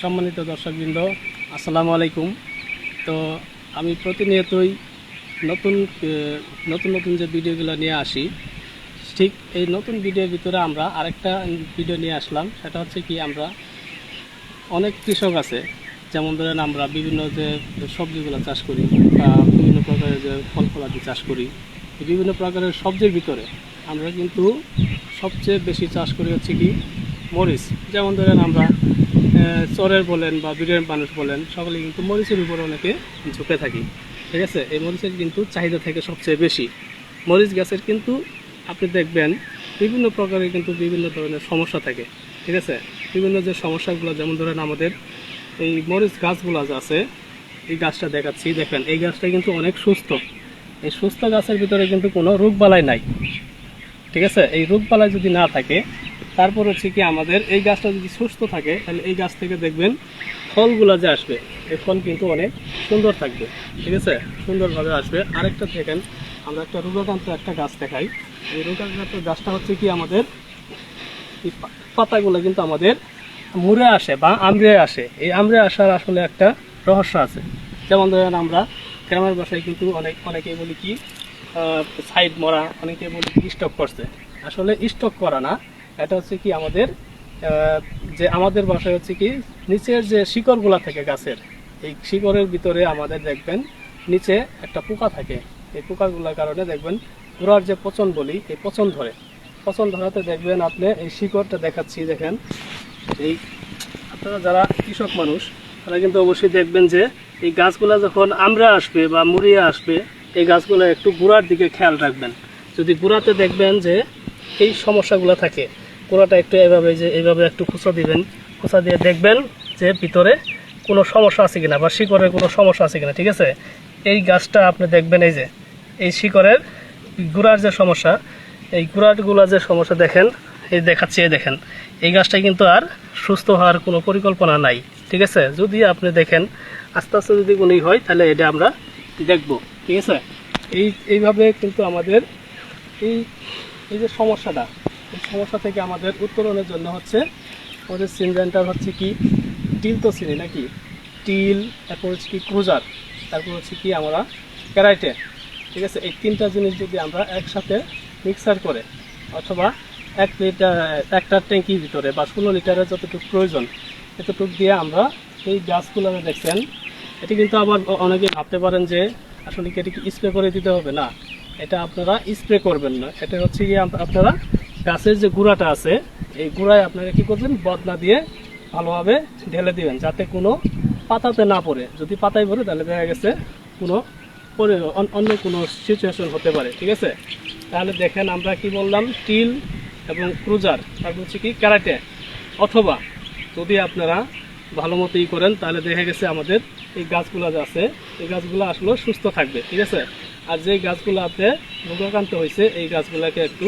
সম্মানিত দর্শকবৃন্দ, আসসালামু আলাইকুম। তো আমি প্রতিনিয়তই নতুন নতুন নতুন যে ভিডিওগুলো নিয়ে আসি, ঠিক এই নতুন ভিডিওর ভিতরে আমরা আরেকটা ভিডিও নিয়ে আসলাম। সেটা হচ্ছে কি, আমরা অনেক কৃষক আছে, যেমন ধরেন আমরা বিভিন্ন যে সবজিগুলো চাষ করি বা বিভিন্ন প্রকারের যে ফল ফলাদি চাষ করি, বিভিন্ন প্রকারের সবজির ভিতরে আমরা কিন্তু সবচেয়ে বেশি চাষ করি হচ্ছে কি মরিচ। যেমন ধরেন আমরা চরের বলেন বা বিরের মানুষ বলেন, সকলে কিন্তু মরিচের উপর অনেকে ঝুঁকে থাকি, ঠিক আছে? এই মরিচের কিন্তু চাহিদা থাকে সবচেয়ে বেশি। মরিচ গাছের কিন্তু আপনি দেখবেন বিভিন্ন প্রকারের কিন্তু বিভিন্ন ধরনের সমস্যা থাকে, ঠিক আছে? বিভিন্ন যে সমস্যাগুলো, যেমন ধরেন আমাদের এই মরিচ গাছগুলো যে আছে, এই গাছটা দেখাচ্ছি, দেখেন, এই গাছটা কিন্তু অনেক সুস্থ। এই সুস্থ গাছের ভিতরে কিন্তু কোনো রোগবালাই নাই, ঠিক আছে? এই রোগবালাই যদি না থাকে তারপর হচ্ছে কি আমাদের এই গাছটা যদি সুস্থ থাকে, তাহলে এই গাছ থেকে দেখবেন ফলগুলো যে আসবে, এই ফল কিন্তু অনেক সুন্দর থাকবে, ঠিক আছে? সুন্দরভাবে আসবে। আরেকটা দেখেন, আমরা একটা রোগাক্রান্ত একটা গাছ দেখাই। এই রোগাক্রান্ত গাছটা হচ্ছে কি আমাদের পাতাগুলো কিন্তু আমাদের মুড়ে আসে বা আমড়ে আসে। এই আমড়ে আসার আসলে একটা রহস্য আছে। যেমন ধরেন আমরা, গ্রামের বাসায় কিন্তু অনেক অনেকে বলি কি সাইড মরা অনেকে বলি স্টক করছে। আসলে স্টক করা না এটা হচ্ছে কি আমাদের যে আমাদের বাসায় হচ্ছে কি, নিচের যে শিকড়গুলা থাকে গাছের, এই শিকড়ের ভিতরে আমাদের দেখবেন নিচে একটা পোকা থাকে। এই পোকাগুলোর কারণে দেখবেন গোড়ার যে পচন বলি, এই পচন ধরে। পচন ধরাতে দেখবেন আপনি এই শিকড়টা দেখাচ্ছি, দেখেন। এই আপনারা যারা কৃষক মানুষ, তারা কিন্তু অবশ্যই দেখবেন যে এই গাছগুলা যখন আমরা আসবে বা মুড়িয়ে আসবে, এই গাছগুলো একটু গোড়ার দিকে খেয়াল রাখবেন। যদি গোড়াতে দেখবেন যে এই সমস্যাগুলো থাকে গোড়াটা একটু এভাবে যে এইভাবে একটু খুঁচা দিবেন খুঁচা দিয়ে দেখবেন যে ভিতরে কোনো সমস্যা আছে কিনা বা শিকড়ের কোনো সমস্যা আছে কিনা, ঠিক আছে? এই গাছটা আপনি দেখবেন এই যে, এই শিকড়ের গোড়ার যে সমস্যা, এই গোড়াগুলো যে সমস্যা দেখেন, এই দেখাচ্ছি, এই দেখেন। এই গাছটা কিন্তু আর সুস্থ হওয়ার কোনো পরিকল্পনা নাই, ঠিক আছে? যদি আপনি দেখেন, আস্তে আস্তে যদি কোনো হয়, তাহলে এটা আমরা দেখব, ঠিক আছে? এই, এইভাবে কিন্তু আমাদের এই এই যে সমস্যাটা সমস্যা থেকে আমাদের উত্তরণের জন্য হচ্ছে আমাদের সিনভেন্টার হচ্ছে কি, টিল তো চিনি নাকি? টিল, তারপর হচ্ছে কি ক্রুজার, তারপর হচ্ছে কি আমরা ক্যারাইটে। ঠিক আছে? এই তিনটা জিনিস যদি আমরা একসাথে মিক্সার করে অথবা এক লিটার, একটা ট্যাঙ্কির ভিতরে বা ষোলো লিটারের যতটুকু প্রয়োজন, এতটুকু দিয়ে আমরা এই গাছগুলো দেখছেন। এটি কিন্তু আবার অনেকে ভাবতে পারেন যে আসলে কি এটি কি স্প্রে করে দিতে হবে? না, এটা আপনারা স্প্রে করবেন না। এটা হচ্ছে গিয়ে আপনারা গাছের যে গুঁড়াটা আছে, এই গুঁড়ায় আপনারা কি করবেন বদনা দিয়ে ভালোভাবে ঢেলে দিবেন, যাতে কোনো পাতাতে না পড়ে। যদি পাতায় পড়ে, তাহলে দেখা গেছে কোনো অন্য কোনো সিচুয়েশন হতে পারে, ঠিক আছে? তাহলে দেখেন আমরা কি বললাম, টিল এবং ক্রুজার তারপর হচ্ছে কি, ক্যারাটে, অথবা যদি আপনারা ভালো মতো ই করেন, তাহলে দেখা গেছে আমাদের এই গাছগুলো যে আছে, এই গাছগুলো আসলে সুস্থ থাকবে, ঠিক আছে? আর যে গাছগুলো আপনি রোগাক্রান্ত হয়েছে, এই গাছগুলোকে একটু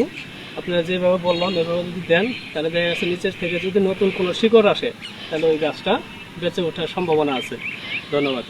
আপনারা যেভাবে বললাম, এভাবে যদি দেন, তাহলে দেখা যাচ্ছে নিচের থেকে যদি নতুন কোনো শিকড় আসে, তাহলে ওই গাছটা বেঁচে ওঠার সম্ভাবনা আছে। ধন্যবাদ।